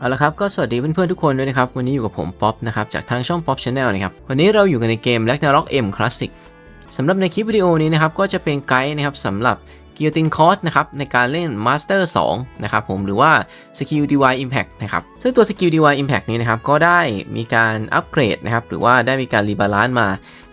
เอาละครับก็สวัสดีเพื่อนๆทุกคนด้วยนะครับ วันนี้อยู่กับผมป๊อปนะครับจากทางช่อง Pop Channel นะครับ วันนี้เราอยู่กันในเกม Ragnarok M Classic สำหรับในคลิปวิดีโอนี้นะครับ ก็จะเป็นไกด์นะครับสำหรับ Guillotine Cost นะครับในการเล่น Master 2 นะครับผมหรือว่า Skill DY Impact นะครับซึ่งตัว Skill DY Impact นี้นะครับก็ได้มีการอัปเกรดนะครับหรือว่าได้มีการรีบาลานซ์มา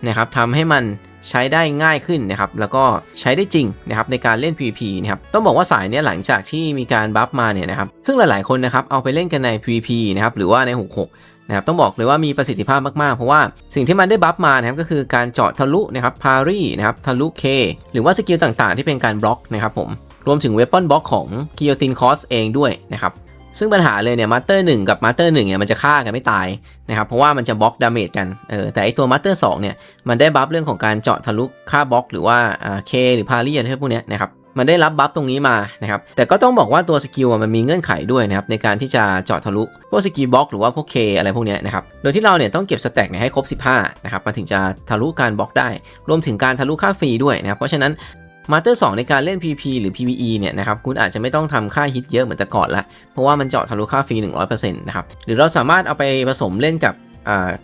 นะครับทำให้มัน ใช้ได้ง่ายขึ้นนะครับแล้วก็ใช้ได้จริงนะครับในการเล่น PVP นะครับต้องบอกว่าสายเนี้ยหลังจากที่มีการบัฟมาเนี่ยนะครับซึ่งหลายๆคนนะครับเอาไปเล่นกันใน PVP นะครับหรือว่าใน 66นะครับต้องบอกเลยว่ามีประสิทธิภาพมาก ๆ เพราะว่าสิ่งที่มันได้บัฟมานะครับก็คือการเจาะทะลุนะครับพารีนะครับทะลุ K หรือว่าสกิลต่างๆ ที่เป็นการบล็อกนะครับผมรวมถึงเว p อนบล็อกของ Guillotine Cost เองด้วยนะครับ ซึ่งปัญหาเลยเนี่ยมาสเตอร์หกับมาสเตอร์หเนี่ยมันจะฆ่ากันไม่ตายนะครับเพราะว่ามันจะบล็อกดาเมจกันเออแต่ไอตัวมาสเตอร์สเนี่ยมันได้บัฟเรื่องของการเจาะทะลุฆ่าบล็อกหรือว่าอ่าเคหรือพารีอะไรพวกเนี้ยนะครับมันได้รับบัฟตรงนี้มานะครับ แต่ก็ต้องบอกว่าตัวสกิลอะมันมีเงื่อนไขด้วยนะครับในการที่จะเจาะทะลุ พวกสกิลบล็อกหรือว่าพวกเคอะไรพวกเนี้ยนะครับ โดยที่เราเนี่ยต้องเก็บสแต็กเนี่ยให้ครบ 15 นะครับมันถึงจะทะลุการบล็อกได้ รวมถึงการทะลุค่าฟรีด้วยนะครับ เพราะฉะนั้น มาสเตอร์2ในการเล่น PP หรือ PVE เนี่ยนะครับคุณอาจจะไม่ต้องทำค่าฮิตเยอะเหมือนแต่ก่อนละ เพราะว่ามันเจาะทะลุค่าฟรี 100%นะครับหรือเราสามารถเอาไปผสมเล่นกับ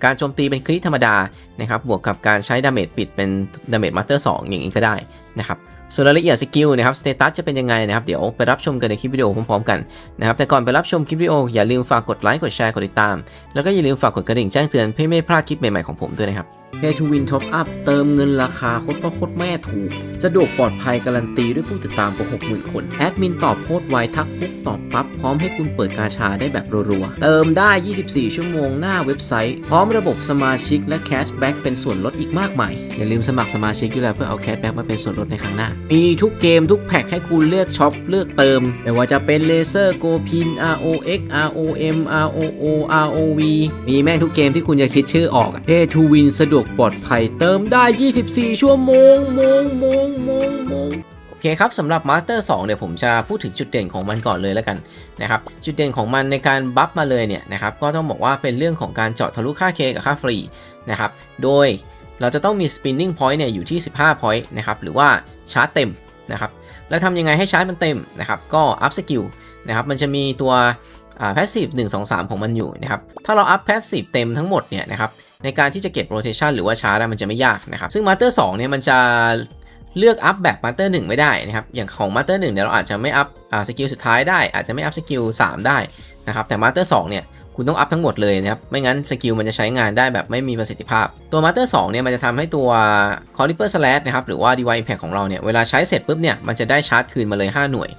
การโจมตีเป็นคริธรรมดานะครับบวกกับการใช้ดาเมจปิดเป็นดาเมจมาสเตอร์2อย่างนี้ก็ได้นะครับส่วนรายละเอียดสกิลนะครับสเตตัสจะเป็นยังไงนะครับเดี๋ยวไปรับชมกันในคลิปวิดีโอพร้อมๆกันนะครับแต่ก่อนไปรับชมคลิปวิดีโออย่าลืมฝากกดไลค์กดแชร์กดติดตาม แล้วก็อย่าลืมฝากกดกระดิ่งแจ้งเตือนเพื่อไม่พลาดคลิปใหม่ๆของผมด้วยนะครับ Pay to Win Top Up เติมเงินราคาโคตรพ่อโคตรแม่ถูก สะดวกปลอดภัยการันตีด้วยผู้ติดตามกว่า60,000 คน แอดมินตอบโคตรไวทักปุ๊บตอบปั๊บ พร้อมให้คุณเปิดกาชาได้แบบรัวๆ เติมได้ 24 ชั่วโมงหน้าเว็บไซต์ พร้อมระบบสมาชิกและแคชแบ็กเป็นส่วนลดอีกมากมาย อย่าลืมสมัครสมาชิกด้วยเพื่อเอาแคชแบ็กมาเป็นส่วนลดในครั้งหน้า มีทุกเกมทุกแพ็คให้คุณเลือกช็อปเลือกเติม ไม่ว่าจะเป็นเลเซอร์โกพิน ROX ROM ROO ROV มีแม่งทุกเกมที่คุณจะคิดชื่อออก Pay to Win สะดวกปลอดภัยเติมได้ 24 ชั่วโมงโมงโมงโมงโมงโอเคครับสำหรับ Master 2เนี่ยผมจะพูดถึงจุดเด่นของมันก่อนเลยแล้วกันนะครับจุดเด่นของมันในการบัฟมาเลยเนี่ยนะครับก็ต้องบอกว่าเป็นเรื่องของการเจาะทะลุค่า K กับค่าฟรีนะครับโดยเราจะต้องมี spinning point เนี่ยอยู่ที่ 15 point นะครับหรือว่าชาร์จเต็มนะครับแล้วทำยังไงให้ชาร์จมันเต็มนะครับก็ up skill นะครับมันจะมีตัวอ่า passive 1 2 3 ของมันอยู่นะครับถ้าเรา up passive เต็มทั้งหมดเนี่ยนะครับ ในการที่จะเก็บ rotation หรือว่าชาร์จมันจะไม่ยากนะครับ ซึ่ง master 2เนี่ยมันจะเลือก up แบบ master 1ไม่ได้นะครับ อย่างของ master 1เนี่ยเราอาจจะไม่อ่าสกิลสุดท้ายได้ อาจจะไม่ up สกิล3ได้นะครับ แต่ master 2เนี่ยคุณต้องอัพทั้งหมดเลยนะครับ ไม่งั้นสกิลมันจะใช้งานได้แบบไม่มีประสิทธิภาพ ตัว Master 2เนี่ยมันจะทำให้ตัว c o l l i p e r Slash นะครับหรือว่า DY Impact ของเราเนี่ยเวลาใช้เสร็จปุ๊บเนี่ยมันจะได้ชาร์จคืนมาเลย 5 หน่วย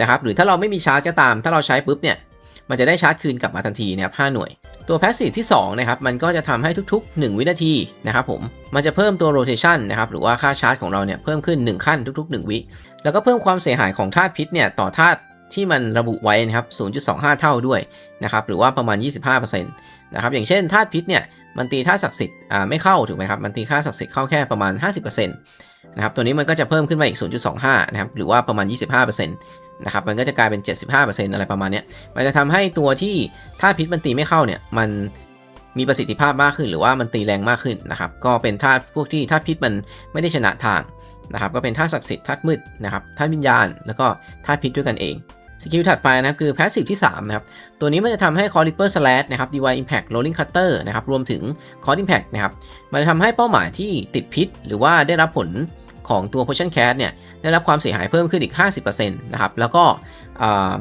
นะครับหรือถ้าเราไม่มีชาร์จก็ตาม ถ้าเราใช้ปุ๊บเนี่ยมันจะได้ชาร์จคืนกลับมาทันทีนะครับ5หน่วย ตัว Passive ที่2นะครับมันก็จะทำให้ทุก ๆ 1 วินาทีนะครับผมมันจะเพิ่มตัว rotation นะครับหรือว่าค่าชาร์จของเราเนี่ยเพิ่มขึ้น 1 ขั้นทุก ๆ 1 วิ แล้วก็เพิ่มความเสียหายของธาตุพิษเนี่ยต่อธาตุ ที่มันระบุไว้นะครับ 0.25 เท่าด้วยนะครับ หรือว่าประมาณ 25%นะครับ อย่างเช่นธาตุพิษเนี่ย มันตีธาตุศักดิ์สิทธิ์อ่าไม่เข้าถูกไหมครับ มันตีค่าศักดิ์สิทธิ์เข้าแค่ประมาณ 50%นะครับ ตัวนี้มันก็จะเพิ่มขึ้นมาอีก 0.25 นะครับ หรือว่าประมาณ 25%นะครับ มันก็จะกลายเป็น 75%อะไรประมาณนี้มันจะทำให้ตัวที่ธาตุพิษมันตีไม่เข้าเนี่ย มันมีประสิทธิภาพมากขึ้น หรือว่ามันตีแรงมากขึ้นนะครับ ก็เป็นธาตุพวกที่ธาตุพิษมันไม่ได้ชนะทางนะครับก็เป็นธาตุศักดิ์สิทธิ์ธาตุมืดนะครับธาตุวิญญาณ แล้วก็ธาตุพิษด้วยกันเอง สกิลถัดไปนะครับคือ Passive ที่3นะครับ ตัวนี้มันจะทำให้ c o r r i p e r Slash นะครับ DY Impact Rolling Cutter นะครับ รวมถึง c o r Impact นะครับ มันจะทำให้เป้าหมายที่ติดพิษ หรือว่าได้รับผลของตัว Potion Cast เนี่ย ได้รับความเสียหายเพิ่มขึ้นอีก 50%นะครับ แล้วก็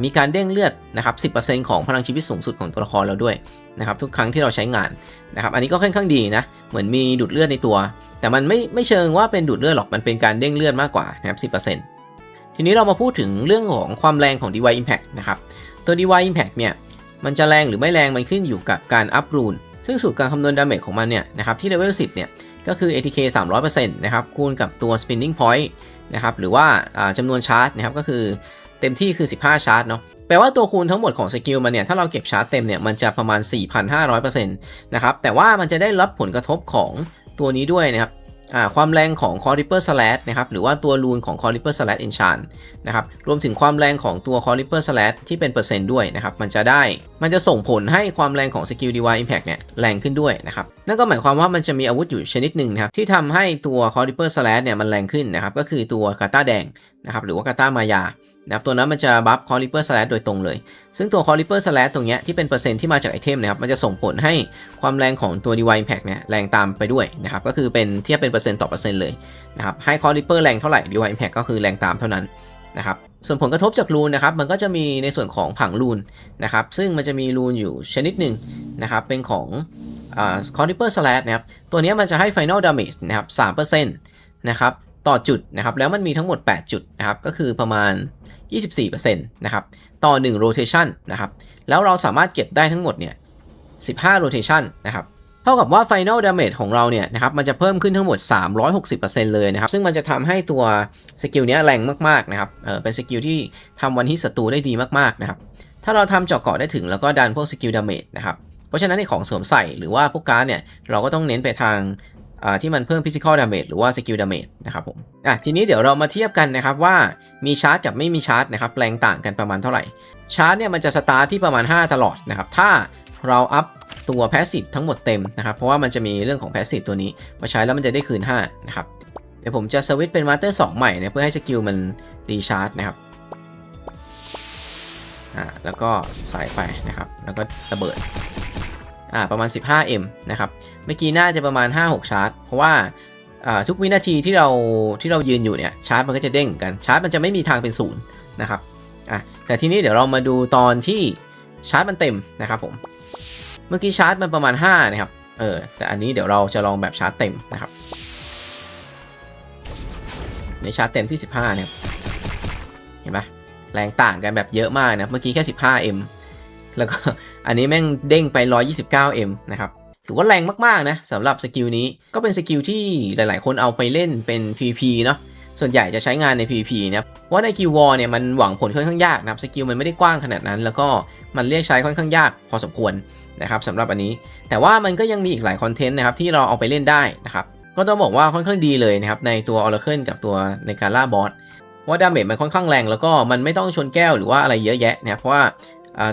มีการเด้งเลือดนะครับ 10%ของพลังชีวิตสูงสุดของตัวละครเราด้วยนะครับ ทุกครั้งที่เราใช้งานนะครับ อันนี้ก็ค่อนข้างดีนะ เหมือนมีดูดเลือดในตัว แต่มันไม่ไม่เชิงว่าเป็นดูดเลือดหรอก มันเป็นการเด้งเลือดมากกว่านะครับ 10% ทีนี้เรามาพูดถึงเรื่องของความแรงของ DY Impact นะครับ ตัว DY Impact เนี่ย มันจะแรงหรือไม่แรงมันขึ้นอยู่กับการอัพรูน ซึ่งสูตรการคำนวณดาเมจของมันเนี่ยนะครับที่เลเวล10 เนี่ย ก็คือ ATK 300%นะครับคูณกับตัว Spinning Point นะครับหรือว่าจำนวนชาร์จนะครับก็คือเต็มที่คือ 15 ชาร์จเนาะแปลว่าตัวคูณทั้งหมดของสกิลมันเนี่ย ถ้าเราเก็บชาร์จเต็มเนี่ย มันจะประมาณ 4,500%นะครับแต่ว่ามันจะได้รับผลกระทบของตัวนี้ด้วยนะครับ ความแรงของ c o r r i p e r Slash นะครับหรือว่าตัวรูนของ c o r r i p e r Slash Enchant นะครับรวมถึงความแรงของตัว c o r r i p e r Slash ที่เป็นเปอร์เซ็นต์ด้วยนะครับมันจะได้มันจะส่งผลให้ความแรงของสกิล DY Impact เนี่ยแรงขึ้นด้วยนะครับนั่นก็หมายความว่ามันจะมีอาวุธอยู่ชนิดหนึ่งนะครับที่ทำให้ตัว c o r r i p e r Slash เนี่ยมันแรงขึ้นนะครับก็คือตัวกาตาแดงนะครับหรือว่ากาตามายานะครับตัวนั้นมันจะบัฟคอริเปอร์สแลโดยตรงเลย ซึ่งตัวคอริเปอร์สแลตรงเนี้ยที่เป็นเปอร์เซ็นต์ที่มาจากไอเทมนะครับมันจะส่งผลให้ความแรงของตัว Divine Impact เนี่ยแรงตามไปด้วยนะครับก็คือเป็นเทียบเป็นเปอร์เซ็นต์ต่อเปอร์เซ็นต์เลยนะครับให้คอริเปอร์แรงเท่าไหร่ Divine Impact ก็คือแรงตามเท่านั้นนะครับส่วนผลกระทบจากรูนนะครับมันก็จะมีในส่วนของผังรูนนะครับซึ่งมันจะมีรูนอยู่ชนิดหนึ่งนะครับเป็นของคอริเปอร์สแลตนะครับตัวนี้มันจะให้ Final Damage นะครับ3%นะครับต่อจุดนะครับแล้วมันมีทั้งหมด 8 จุดนะครับก็คือประมาณ 24%นะครับ ต่อ 1 rotation นะครับ แล้วเราสามารถเก็บได้ทั้งหมดเนี่ย15 rotation นะครับ เท่ากับว่า final damage ของเราเนี่ยนะครับ มันจะเพิ่มขึ้นทั้งหมด 360%เลยนะครับ ซึ่งมันจะทำให้ตัวสกิลเนี้ยแรงมากๆนะครับ เออเป็นสกิลที่ทำวันที่ศัตรูได้ดีมากๆนะครับ ถ้าเราทำเจาะเกาะได้ถึงแล้วก็ดันพวกสกิลดาเมจนะครับ เพราะฉะนั้นในของสวมใส่หรือว่าพวกการ์ดเนี่ย เราก็ต้องเน้นไปทาง ที่มันเพิ่ม physical damage หรือว่า skill damage นะครับผมอะทีนี้เดี๋ยวเรามาเทียบกันนะครับว่ามีชาร์จกับไม่มีชาร์จนะครับแรงต่างกันประมาณเท่าไหร่ชาร์จเนี่ยมันจะสตาร์ทที่ประมาณ 5 ตลอดนะครับถ้าเราอัพตัวแพสซีฟทั้งหมดเต็มนะครับเพราะว่ามันจะมีเรื่องของแพสซีฟตัวนี้มาใช้แล้วมันจะได้คืน5นะครับเดี๋ยวผมจะสวิตช์เป็นมาสเตอร์2ใหม่เนี่ยเพื่อให้สกิลมันรีชาร์จนะครับอ่าแล้วก็ใส่ไปนะครับ แล้วก็ระเบิด อ่าประมาณ 15M นะครับ เมื่อกี้น่าจะประมาณ 5-6 ชาร์จ เพราะว่าอ่าทุกวินาทีที่เราที่เรายืนอยู่เนี่ยชาร์จมันก็จะเด้งกันชาร์จมันจะไม่มีทางเป็นศูนย์นะครับอะแต่ทีนี้เดี๋ยวเรามาดูตอนที่ชาร์จมันเต็มนะครับผม เมื่อกี้ชาร์จมันประมาณ 5 นะครับ เออ แต่อันนี้เดี๋ยวเราจะลองแบบชาร์จเต็มนะครับ ในชาร์จเต็มที่ 15เนี่ยเห็นไหมแรงต่างกันแบบเยอะมากนะ เมื่อกี้แค่ 15m แล้วก็ อันนี้แม่งเด้งไป 129m นะครับถือว่าแรงมากๆนะสำหรับสกิลนี้ก็เป็นสกิลที่หลายๆ คนเอาไปเล่นเป็น PVP เนาะส่วนใหญ่จะใช้งานใน PVP นะครับว่าในกิลวอเนี่ยมันหวังผลค่อนข้างยากนะครับสกิลมันไม่ได้กว้างขนาดนั้น แล้วก็มันเรียกใช้ค่อนข้างยากพอสมควรนะครับสำหรับอันนี้ แต่ว่ามันก็ยังมีอีกหลายคอนเทนต์นะครับที่เราเอาไปเล่นได้นะครับก็ต้องบอกว่าค่อนข้างดีเลยนะครับในตัว Oracle กับตัวในการล่าบอสว่าดาเมจมันค่อนข้างแรงแล้วก็มันไม่ต้องชนแก้วหรือว่าอะไรเยอะแยะนะครับเพราะว่า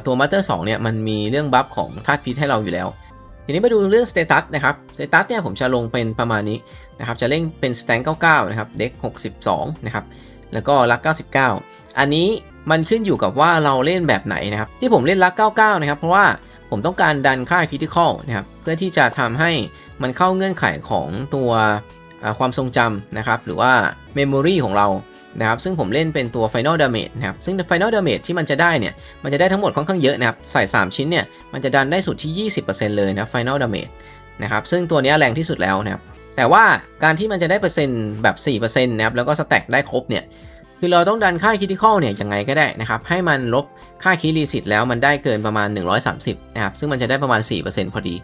ตัวมาสเตอร์2เนี่ยมันมีเรื่องบัฟของธาตุพิษให้เราอยู่แล้ว ทีนี้มาดูเรื่องสเตตัสนะครับสเตตัสเนี่ยผมจะลงเป็นประมาณนี้นะครับจะเล่นเป็นสแตน99 นะครับเด็ก62 นะครับแล้วก็ลัก 99 อันนี้มันขึ้นอยู่กับว่าเราเล่นแบบไหนนะครับที่ผมเล่นลัก 99 นะครับเพราะว่าผมต้องการดันค่าค r ิ t ิคอลนะครับเพื่อที่จะทำให้มันเข้าเงื่อนไขของตัวความทรงจำนะครับหรือว่า Memory ของเรา นะครับซึ่งผมเล่นเป็นตัว Final Damage นะครับซึ่ง Final Damage ที่มันจะได้เนี่ยมันจะได้ทั้งหมดค่อนข้างเยอะนะครับใส่ 3 ชิ้นเนี่ยมันจะดันได้สุดที่ 20%เลยนะ Final Damage นะครับซึ่งตัวนี้แรงที่สุดแล้วนะครับแต่ว่าการที่มันจะได้เปอร์เซ็นต์แบบ 4%นะครับแล้วก็สแต็กได้ครบเนี่ยคือเราต้องดันค่าคิ t ิคอลเนี่ยยังไงก็ได้นะครับให้มันลบค่าคีรีสิทธิ์แล้วมันได้เกินประมาณ 130นะครับซึ่งมันจะได้ประมาณ 4%พอดี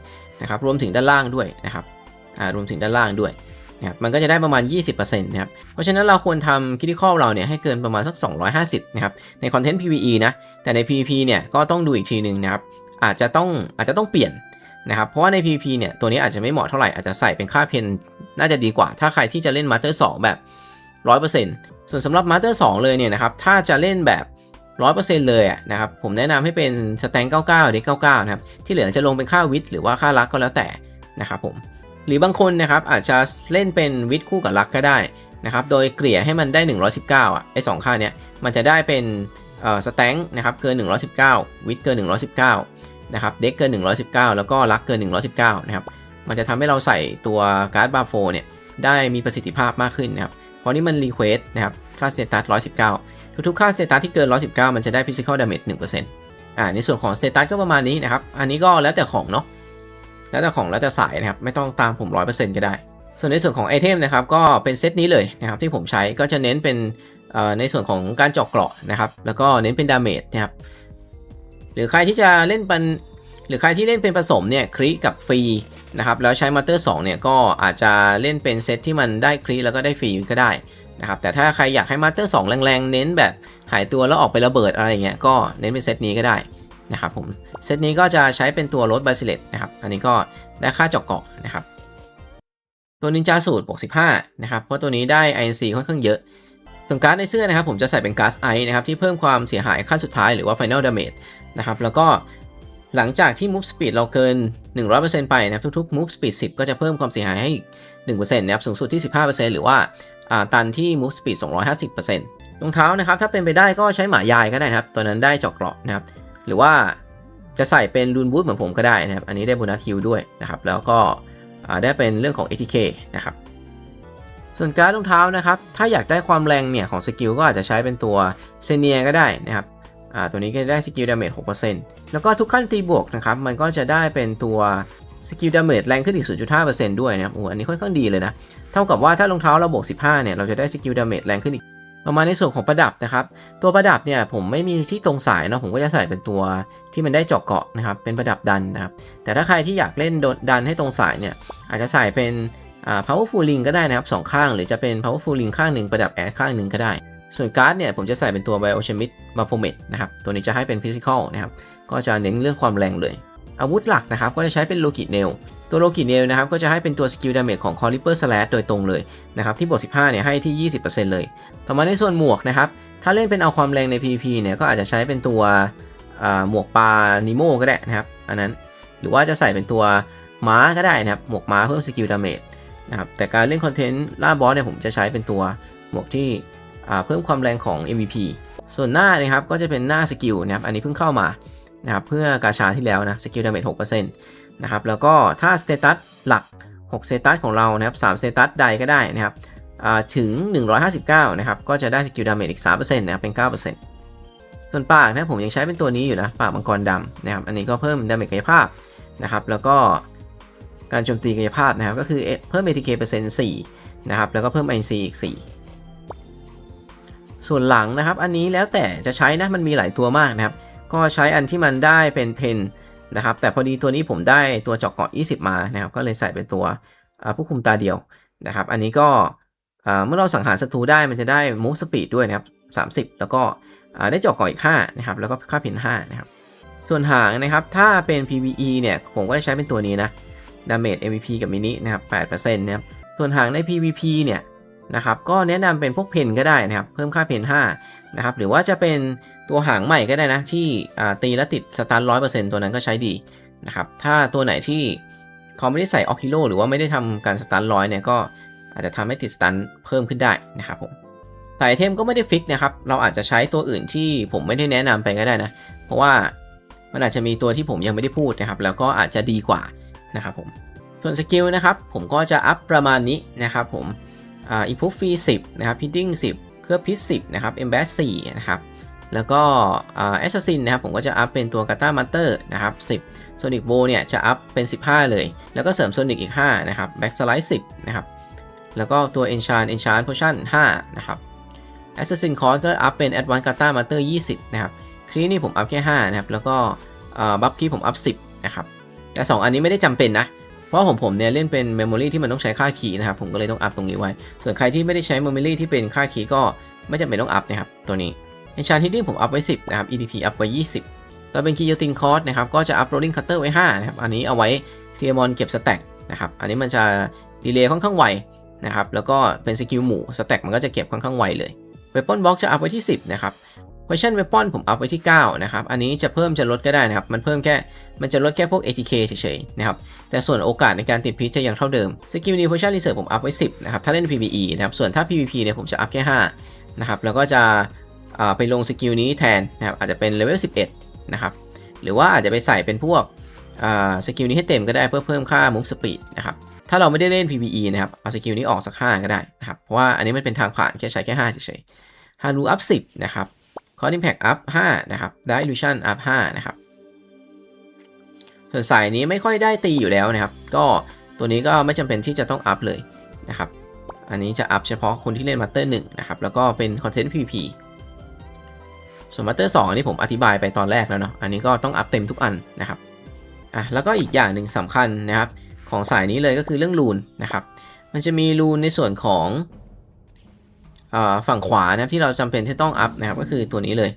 นะครับรวมถึงด้านล่างด้วยนะครับอ่ารวมถึงด้านล่างด้วย นะครับมันก็จะได้ประมาณ 20%นะครับเพราะฉะนั้นเราควรทำคิ t ิคอลเราเนี่ยให้เกินประมาณสัก 250นะครับในคอนเทนต์ PVE นะแต่ใน PVP เนี่ยก็ต้องดูอีกทีหนึ่งนะครับอาจจะต้องอาจจะต้องเปลี่ยนนะครับเพราะว่าใน PVP เนี่ยตัวนี้อาจจะไม่เหมาะเท่าไหร่อาจจะใส่เป็นค่าเพนน่าจะดีกว่า ถ้าใครที่จะเล่นมาสเตอร์2แบบ 100%ส่วนสำหรับมาสเตอร์2เลยเนี่ยนะครับถ้าจะเล่นแบบ100%เลยอะนะครับผมแนะนำให้เป็นสแตน99เด็ก99นะครับที่เหลือจะลงเป็นค่าวิทหรือว่าค่ารักก็แล้วแต่นะครับผม หรือบางคนนะครับอาจจะเล่นเป็นวิทคู่กับรักก็ได้นะครับโดยเกลี่ยให้มันได้ 119อะไอ้สองค่าเนี้ยมันจะได้เป็นเอ่อสแต็งนะครับเกิน 119 วิทเกิน 119นะครับเด็กเกิน 119 แล้วก็รักเกิน 119นะครับมันจะทำให้เราใส่ตัวการ์ดบาโฟเนี่ยได้มีประสิทธิภาพมากขึ้นนะครับเพราะนี่มันรีเควสนะครับค่าสเตตัส119 ทุกๆค่าสเตตัสที่เกิน 119 มันจะได้ physical damage 1%อ่าในส่วนของสเตตัสก็ประมาณนี้นะครับอันนี้ก็แล้วแต่ของเนาะ แล้วแต่ของแล้วแต่สายนะครับไม่ต้องตามผม 100%ก็ได้ ส่วนในส่วนของไอเทมนะครับก็เป็นเซตนี้เลยนะครับที่ผมใช้ก็จะเน้นเป็นในส่วนของการเจาะเกราะนะครับแล้วก็เน้นเป็นดาเมจนะครับหรือใครที่จะเล่นเป็นหรือใครที่เล่นเป็นผสมเนี่ยคริกับฟรีนะครับแล้วใช้มาสเตอร์2เนี่ยก็อาจจะเล่นเป็นเซตที่มันได้คริแล้วก็ได้ฟรีก็ได้นะครับแต่ถ้าใครอยากให้มาสเตอร์2แรงๆ เน้นแบบหายตัวแล้วออกไประเบิดอะไรเงี้ยก็เน้นเป็นเซตนี้ก็ได้ นะครับผมเซตนี้ก็จะใช้เป็นตัวรถบาซิเลตนะครับ อันนี้ก็ได้ค่าจาะเกาะนะครับ ตัวนินจาสูตรบวก15นะครับ เพราะตัวนี้ได้ INC ค่อนข้างเยอะส่วนการ์ดในเสื้อนะครับผมจะใส่เป็นการ์ดไอนะครับ ที่เพิ่มความเสียหายขั้นสุดท้ายหรือว่า Final Damage นะครับ แล้วก็หลังจากที่ Move Speed เราเกิน 100%ไปนะครับ ทุกๆ Move Speed 10 ก็จะเพิ่มความเสียหายให้อีก1%นะครับ สูงสุดที่ 15%หรือว่าอ่าตันที่ Move Speed 250%รองเท้านะครับ ถ้าเป็นไปได้ก็ใช้หมายายก็ได้นะครับ ตัวนั้นได้จาะเกราะนะครับ หรือว่าจะใส่เป็นรูนบูทเหมือนผมก็ได้นะครับ อันนี้ได้โบนัสฮิลด้วยนะครับ แล้วก็ได้เป็นเรื่องของ ATK นะครับ ส่วนการรองเท้านะครับ ถ้าอยากได้ความแรงเนี่ยของสกิลก็อาจจะใช้เป็นตัวเซเนียก็ได้นะครับอ่าตัวนี้ก็ได้สกิลดาเมจ6%แล้วก็ทุกขั้นตีบวกนะครับ มันก็จะได้เป็นตัวสกิลดาเมจแรงขึ้นอีก 0.5%ด้วยนะครับโอ้อันนี้ค่อนข้างดีเลยนะ เท่ากับว่าถ้ารองเท้าเราบวก 15 เนี่ย เราจะได้สกิลดาเมจแรงขึ้นอีก ประมาณในส่วนของประดับนะครับ ตัวประดับเนี่ยผมไม่มีที่ตรงสายเนาะผมก็จะใส่เป็นตัวที่มันได้เจาะเกาะนะครับ เป็นประดับดันนะครับ แต่ถ้าใครที่อยากเล่นดดดันให้ตรงสายเนี่ยอาจจะใส่เป็น powerful ring ก็ได้นะครับสองข้าง หรือจะเป็น powerful ring ข้างหนึ่งประดับแอดข้างหนึ่งก็ได้ ส่วนการ์ดเนี่ยผมจะใส่เป็นตัว biochemist b a p h o m e t นะครับ ตัวนี้จะให้เป็น physical นะครับ ก็จะเน้นเรื่องความแรงเลย อาวุธหลักนะครับก็จะใช้เป็นโลกิเนลตัวโลกิเนลนะครับก็จะให้เป็นตัวสกิลดาเมจของ Caliper Slash โดยตรงเลยนะครับที่บวก15เนี่ยให้ที่ 20%เลย ต่อมาในส่วนหมวกนะครับถ้าเล่นเป็นเอาความแรงใน PVP เนี่ยก็อาจจะใช้เป็นตัวหมวกปลานิโมก็ได้นะครับอันนั้นหรือว่าจะใส่เป็นตัวม้าก็ได้นะครับหมวกม้าเพิ่มสกิลดาเมจนะครับแต่การเล่นคอนเทนต์ล่าบอสเนี่ยผมจะใช้เป็นตัวหมวกที่เพิ่มความแรงของ MVP ส่วนหน้านะครับก็จะเป็นหน้าสกิลนะครับอันนี้เพิ่งเข้ามา นะครับเพื่อกาชาที่แล้วนะสกิลดาเมจ6%นะครับแล้วก็ถ้าสเตตัสหลัก6เซตัสของเรานะครับ3เซตัสใดก็ได้นะครับอ่าถึง 159 นะครับ ก็จะได้สกิลดาเมจอีก 3%นะครับ เป็น 9%ส่วนปากนะผมยังใช้เป็นตัวนี้อยู่นะ ปากมังกรดำนะครับ อันนี้ก็เพิ่มดาเมจกายภาพนะครับ แล้วก็การโจมตีกายภาพนะครับ ก็คือเพิ่ม ATK เปอร์เซ็นต์4นะครับ แล้วก็เพิ่ม INC อีก 4 ส่วนหลังนะครับ อันนี้แล้วแต่จะใช้นะ มันมีหลายตัวมากนะครับ ก็ใช้อันที่มันได้เป็นเพนนะครับ แต่พอดีตัวนี้ผมได้ตัวเจาะเกาะ 20 มานะครับ ก็เลยใส่เป็นตัวผู้คุมตาเดียวนะครับ อันนี้ก็เมื่อเราสังหารศัตรูได้มันจะได้ move speed ด้วยนะครับ 30 แล้วก็ได้เจาะก่ออีก5นะครับ แล้วก็ค่าเพน5นะครับ ส่วนหางนะครับ ถ้าเป็น PVE เนี่ยผมก็จะใช้เป็นตัวนี้นะ damage MVP กับมินินะครับ8%นะครับ ส่วนหางใน PVP เนี่ยนะครับ ก็แนะนำเป็นพวกเพนก็ได้นะครับ เพิ่มค่าเพน5นะครับ หรือว่าจะเป็น ตัวหางใหม่ก็ได้นะ ที่ตีแล้วติดสตัน100%ตัวนั้นก็ใช้ดีนะครับ ถ้าตัวไหนที่เขาไม่ได้ใส่ออคิโลหรือว่าไม่ได้ทำการสตันร้อยเนี่ยก็อาจจะทำให้ติดสตันเพิ่มขึ้นได้นะครับผมสายไอเทมก็ไม่ได้ฟิกนะครับ เราอาจจะใช้ตัวอื่นที่ผมไม่ได้แนะนำไปก็ได้นะ เพราะว่ามันอาจจะมีตัวที่ผมยังไม่ได้พูดนะครับ แล้วก็อาจจะดีกว่านะครับผม ส่วนสกิลนะครับผมก็จะอัพประมาณนี้นะครับผมอ่าอีพุฟฟี10 นะครับพิดดิ้ง10 เครือบพิษ10 นะครับเอมแบส4นะครับ แล้วก็แอสซัสซินนะครับผมก็จะอัพเป็นตัวกาตามาเตอร์นะครับ10โซนิกโบเนี่ยจะอัพเป็น 15 เลย แล้วก็เสริมโซนิกอีก 5 นะครับแบ็กสไลด์10 นะครับ แล้วก็ตัว Enchant Enchant Potion 5 นะครับ Assassin Cost ก็อัพเป็น Advanced Kata Master 20 นะครับคลีนี่ผมอัพแค่ 5 นะครับ แล้วก็บัฟคีผมอัพ 10 นะครับ แต่ 2 อันนี้ไม่ได้จำเป็นนะ เพราะของผมเนี่ยเล่นเป็น Memory ที่มันต้องใช้ค่าคีย์นะครับ ผมก็เลยต้องอัพตรงนี้ไว้ ส่วนใครที่ไม่ได้ใช้ Memory ที่เป็นค่าคีย์ก็ไม่จำเป็นต้องอัพนะครับตัวนี้ Enchant Hitting ผมอัพไว้ 10 นะครับ EDP อัพไว้ 20ต่อเป็น Guillotine Cost นะครับ ก็จะอัพ Rolling Cutter ไว้ 5 นะครับ อันนี้เอาไว้เคลียร์มอนเก็บสแต็กนะครับ อันนี้มันจะดีเลย์ค่อนข้างไวนะครับ แล้วก็เป็นสกิลหมู่สแต็กมันก็จะเก็บค่อนข้างไวเลย Weapon Box จะอัพไว้ที่ 10 นะครับ Question Weapon ผมอัพไว้ที่ 9 นะครับ อันนี้จะเพิ่มจะลดก็ได้นะครับ มันเพิ่มแค่ มันจะลดแค่พวก ATK เฉยๆ นะครับ แต่ส่วนโอกาสในการติดพิษจะยังเท่าเดิม สกิล New Potion Reserve ผมอัพไว้ 10 นะครับ ถ้าเล่น PVE นะครับ ส่วนถ้า PVP เนี่ยผมจะอัพแค่ 5 นะครับ แล้วก็จะอ่า ไปลงสกิลนี้แทนนะครับอาจจะเป็นเลเวล 11 นะครับ หรือว่าอาจจะไปใส่เป็นพวกสกิลนี้ให้เต็มก็ได้เพื่อเพิ่มค่า Move Speed นะครับถ้าเราไม่ได้เล่น PVE นะครับเอาสกิลนี้ออกสัก 5 ก็ได้นะครับเพราะว่าอันนี้มันเป็นทางผ่านแค่ใช้แค่5เฉยๆฮารูอัพ10 นะครับคอร์ดิมแพกอัพ5นะครับได้อิลูชันอัพ5นะครับส่วนสายนี้ไม่ค่อยได้ตีอยู่แล้วนะครับ ก็ตัวนี้ก็ไม่จำเป็นที่จะต้องอัพเลยนะครับ อันนี้จะอัพเฉพาะคนที่เล่นมาสเตอร์1นะครับ แล้วก็เป็นคอนเทนต์ PVP ส่วนมาสเตอร์2อันนี้ผมอธิบายไปตอนแรกแล้วเนาะ อันนี้ก็ต้องอัพเต็มทุกอันนะครับ อะ แล้วก็อีกอย่างหนึ่งสำคัญนะครับ ของสายนี้เลยก็คือเรื่องรูนนะครับ มันจะมีรูนในส่วนของอาฝั่งขวานะที่เราจำเป็นที่ต้องอัพนะครับ ก็คือตัวนี้เลย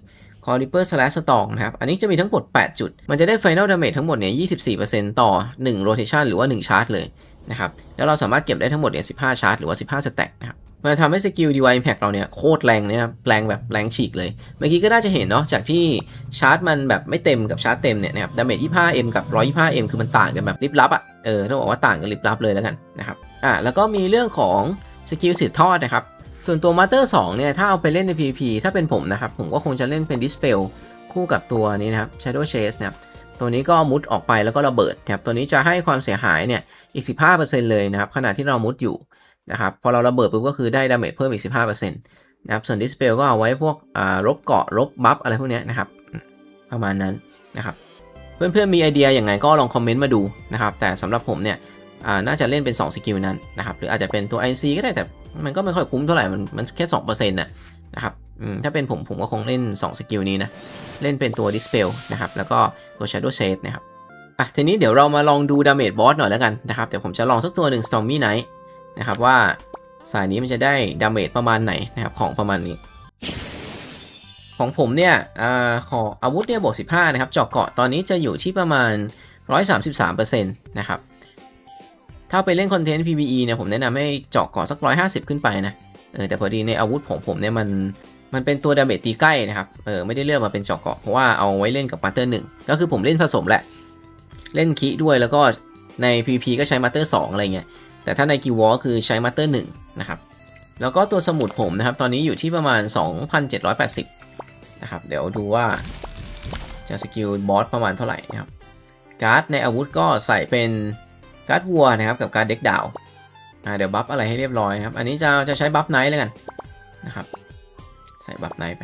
c o r r i p e r slash storm นะครับ อันนี้จะมีทั้งหมด 8 จุด มันจะได้ final damage ทั้งหมดเนี่ย 24%ต่อ 1 rotation หรือว่า 1 ชาร์จเลยนะครับ แล้วเราสามารถเก็บได้ทั้งหมดเนี่ย 15 ชาร์จหรือว่า 15สแต็กนะครับ มันทำให้สกิล DY Impact เราเนี่ยโคตรแรงเนะครับแรงแบบแรงฉีกเลย เมื่อกี้ก็น่าจะเห็นเนาะจากที่ชาร์จมันแบบไม่เต็มกับชาร์จเต็มเนี่ยนะครับดาเมจ 25M กับ 125M คือมันต่างกันแบบลิบลับอะ่ะเออต้องบอกว่าต่างกันลิบลับเลยแล้วกันนะครับอะแล้วก็มีเรื่องของสกิลสืบทอดนะครับส่วนตัว Master 2เนี่ยถ้าเอาไปเล่นใน PVP ถ้าเป็นผมนะครับผมก็คงจะเล่นเป็น Dispel คู่กับตัวนี้นะครับ Shadow Chase นะครับตัวนี้ก็มุดออกไปแล้วก็ระเบิดนะครับตัวนี้จะให้ความเสียหายเนี่ยอีก 15%เลยนะครับขณะที่เรามุดอยู่ นะครับ พอเราระเบิดปุ๊บก็คือได้ดาเมจเพิ่มอีก 15%นะครับ ส่วน Dispel ก็เอาไว้พวกอ่ารบเกาะรบบัฟอะไรพวกนี้นะครับ ประมาณนั้นนะครับ เพื่อนๆมีไอเดียอย่างไงก็ลองคอมเมนต์มาดูนะครับ แต่สำหรับผมเนี่ยน่าจะเล่นเป็น 2 สกิลนั้นนะครับ หรืออาจจะเป็นตัว IC ก็ได้แต่มันก็ไม่ค่อยคุ้มเท่าไหร่ มันมันแค่2%นะนะครับถ้าเป็นผมผมก็คงเล่น 2 สกิลนี้นะ เล่นเป็นตัว Dispel นะครับ แล้วก็ตัว Shadow Shade นะครับ อะ ทีนี้เดี๋ยวเรามาลองดูดาเมจบอสหน่อยแล้วกันนะครับ เดี๋ยวผมจะลองสักตัวหนึ่ง Stormy Knight นะครับว่าสายนี้มันจะได้ดาเมจประมาณไหนนะครับของประมาณนี้ ของผมเนี่ยอาขออาวุธเนี่ยบวก15 นะครับเจาะเกาะตอนนี้จะอยู่ที่ประมาณ 133%นะครับถ้าไปเล่นคอนเทนต์ PVE เนี่ยผมแนะนำให้เจาะเกาะสัก 150 ขึ้นไปนะเออแต่พอดีในอาวุธของผมเนี่ยมันมันเป็นตัวดาเมจตีใกล้นะครับเออไม่ได้เลือกมาเป็นเจาะเกาะเพราะว่าเอาไว้เล่นกับมาเตอร์หนึ่งก็คือผมเล่นผสมแหละ เล่นคีด้วยแล้วก็ใน PVP ก็ใช้มาเตอร์2อะไรเงี้ย แต่ถ้าในกิวอคือใช้มาสเตอร์1นะครับแล้วก็ตัวสมุดผมนะครับ ตอนนี้อยู่ที่ประมาณ 2,780 นะครับ เดี๋ยวดูว่าจะสกิลบอสประมาณเท่าไหร่นะครับ การ์ดในอาวุธก็ใส่เป็นการ์ดวัวนะครับกับการ์ดเด็กดาวอ่าเดี๋ยวบัฟอะไรให้เรียบร้อยนะครับ อันนี้จะจะใช้บัฟไนท์แล้วกันนะครับ ใส่บัฟไนท์ไป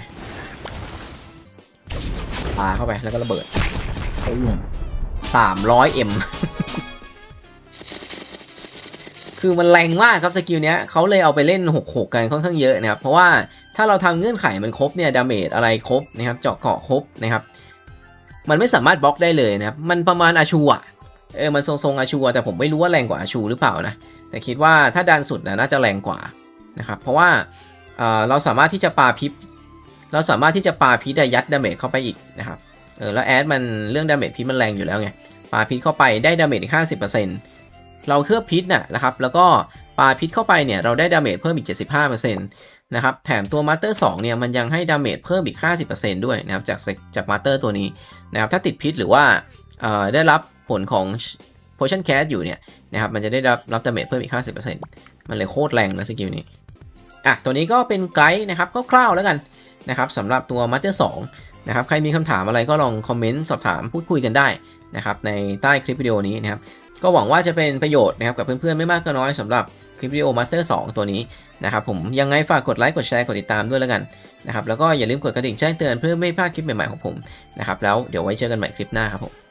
ปาเข้าไปแล้วก็ระเบิดปุ้มสามร้อยเอ็ม คือมันแรงมากครับสกิลเนี้ยเขาเลยเอาไปเล่น 6 6 กันค่อนข้างเยอะนะครับ เพราะว่าถ้าเราทำเงื่อนไขมันครบเนี่ยดาเมจอะไรครบนะครับเจาะเกาะครบนะครับ มันไม่สามารถบล็อกได้เลยนะครับ มันประมาณอาชูอะเออมันทรงๆอาชูแต่ผมไม่รู้ว่าแรงกว่าอาชูหรือเปล่านะ แต่คิดว่าถ้าดันสุดนะน่าจะแรงกว่านะครับ เพราะว่าเเราสามารถที่จะปาพิษเราสามารถที่จะปาพิษได้ยัดดาเมจเข้าไปอีกนะครับเออแล้วแอดมันเรื่องดาเมจพิษมันแรงอยู่แล้วไงปาพิษเข้าไปได้ดาเมจอีก50%เร เราเคลือบพิษน่ะนะครับ แล้วก็ปาพิษเข้าไปเนี่ยเราได้ดาเมจเพิ่มอีก 75%นะครับแถมตัวมาสเตอร์2เนี่ยมันยังให้ดาเมจเพิ่มอีก 50%ด้วยนะครับจากจากมาสเตอร์ตัวนี้นะครับถ้าติดพิษหรือว่าเอ่อได้รับผลของ potion cast อยู่เนี่ยนะครับมันจะได้รับรับดาเมจเพิ่มอีก 50%มันเลยโคตรแรงนะสกิลนี้อะตัวนี้ก็เป็นไกด์นะครับคร่าวๆแล้วกันนะครับสำหรับตัวมาสเตอร์2นะครับใครมีคำถามอะไรก็ลองคอมเมนต์สอบถามพูดคุยกันได้นะครับในใต้คลิปวิดีโอนี้นะครับ ก็หวังว่าจะเป็นประโยชน์นะครับกับเพื่อนๆไม่มากก็น้อยสำหรับคลิปวิดีโอมาสเตอร์2ตัวนี้นะครับผมยังไงฝากกดไลค์กดแชร์กดติดตามด้วยแล้วกันนะครับแล้วก็อย่าลืมกดกระดิ่งแจ้งเตือนเพื่อไม่พลาดคลิปใหม่ๆของผมนะครับแล้วเดี๋ยวไว้เจอกันใหม่คลิปหน้าครับผม